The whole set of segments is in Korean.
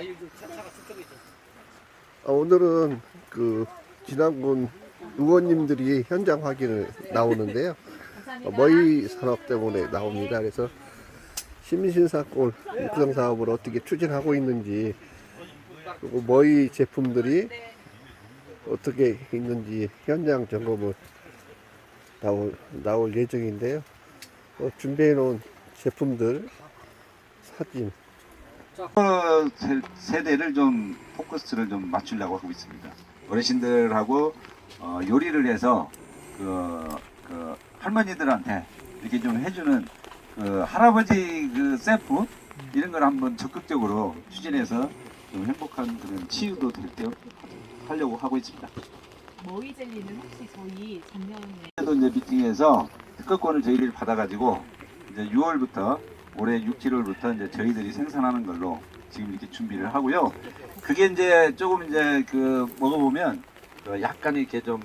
아 있어. 아, 오늘은 그 진안군 의원님들이 현장 확인을 나오는데요. 어, 머위 산업 때문에 나옵니다. 그래서 시민신사골 육성 사업을 어떻게 추진하고 있는지 그리고 머위 제품들이 어떻게 있는지 현장 점검을 나올, 나올 예정인데요. 어, 준비해 놓은 제품들 사진 어, 세- 세대를 좀 포커스를 좀 맞추려고 하고 있습니다. 어르신들하고 어, 요리를 해서 그, 그 할머니들한테 이렇게 좀 해주는 그 할아버지 그 셀프 이런 걸 한번 적극적으로 추진해서 좀 행복한 그런 치유도 될 때 하려고 하고 있습니다. 머위 젤리는 혹시 저희 작년에 또 이제 미팅에서 특허권을 저희들이 받아가지고 이제 6월부터 올해 6, 7월부터 이제 저희들이 생산하는 걸로 지금 이렇게 준비를 하고요. 그게 이제 조금 이제 그 먹어보면 그 약간 이렇게 좀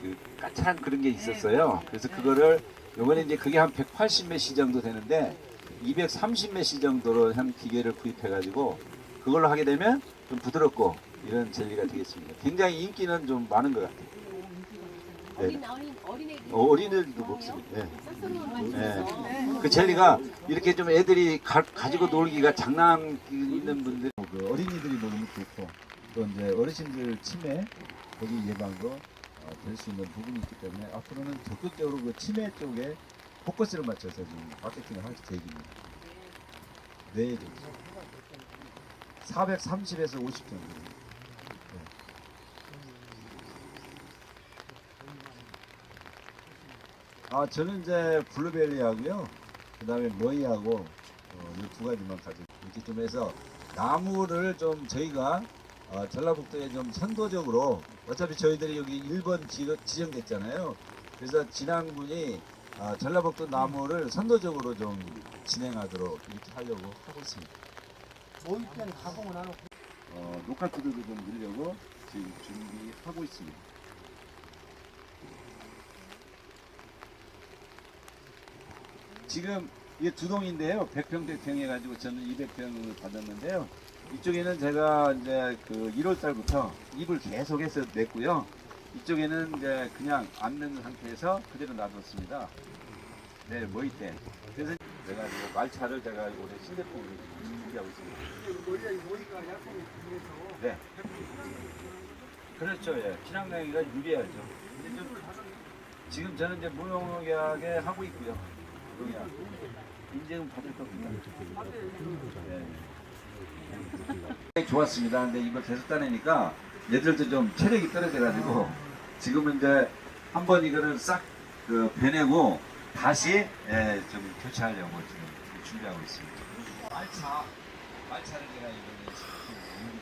그 까칠한 그런 게 있었어요. 그래서 그거를 요번에 이제 그게 한 180메시 정도 되는데 230메시 정도로 한 기계를 구입해가지고 그걸로 하게 되면 좀 부드럽고 이런 젤리가 되겠습니다. 굉장히 인기는 좀 많은 것 같아요. 어린 어린 어린애들 어, 어린이들도 먹습니다. 네. 네. 있어. 그 젤리가 이렇게 좀 애들이 가, 가지고 놀기가 장난 있는 분들 그 어린이들이 먹으면 좋고 또 이제 어르신들 치매 거기 예방도 어, 될수 있는 부분이 있기 때문에 앞으로는 적극적으로 그 치매 쪽에 포커스를 맞춰서 지금 마케팅을 할 계획입니다. 네, 430에서 50 정도. 아 저는 이제 블루베리하고요. 그다음에 머이하고 어, 이두 가지만 가지고 이렇게 좀 해서 나무를 좀 저희가 어, 전라북도에 좀 선도적으로 어차피 저희들이 여기 1번 지, 지정됐잖아요. 그래서 진안군이 어, 전라북도 나무를 선도적으로 좀 진행하도록 이렇게 하려고 하고 있습니다. 모의편 가공을 하는 어, 녹화투도 좀 늘려고 지금 준비하고 있습니다. 지금 이게 두 동인데요. 100평 100평 해가지고 저는 200평을 받았는데요. 이쪽에는 제가 이제 그 1월 달부터 잎을 계속해서 냈고요. 이쪽에는 이제 그냥 안는 상태에서 그대로 놔뒀습니다. 네, 모이 때. 그래서 제가 말차를 제가 올해 신제품으로 준비하고 있습니다. 네. 그렇죠. 예. 친환경이가 유리하죠. 지금 저는 이제 무농약에 하고 있고요. 인증 받을 겁니다. 네. 좋았습니다. 근데 이걸 계속 따내니까 얘들도 좀 체력이 떨어져가지고 지금은 이제 한 번 이거를 싹그 베내고 다시 예, 좀 교체하려고 지금 준비하고 있습니다. 말차, 말차를 제가 이번에 그래서 이거는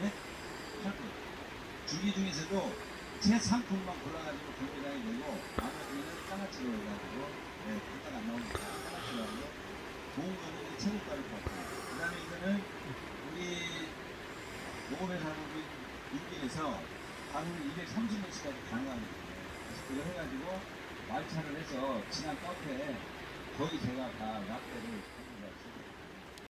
네? 할거 주기 중에서도 제 상품만 골라가지고 경매장에 내고 나머지는 장아찌로 해가지고 네, 일단 안 나오니까 장아찌로 하고 좋은 거는 체육과를 받고. 그 다음에 이거는 우리 모범의 산업이 인근에서 하루 230명씩까지 가능합니다 그래서 그걸 해가지고 말차를 해서 지난 카페에 거의 제가 다 라떼를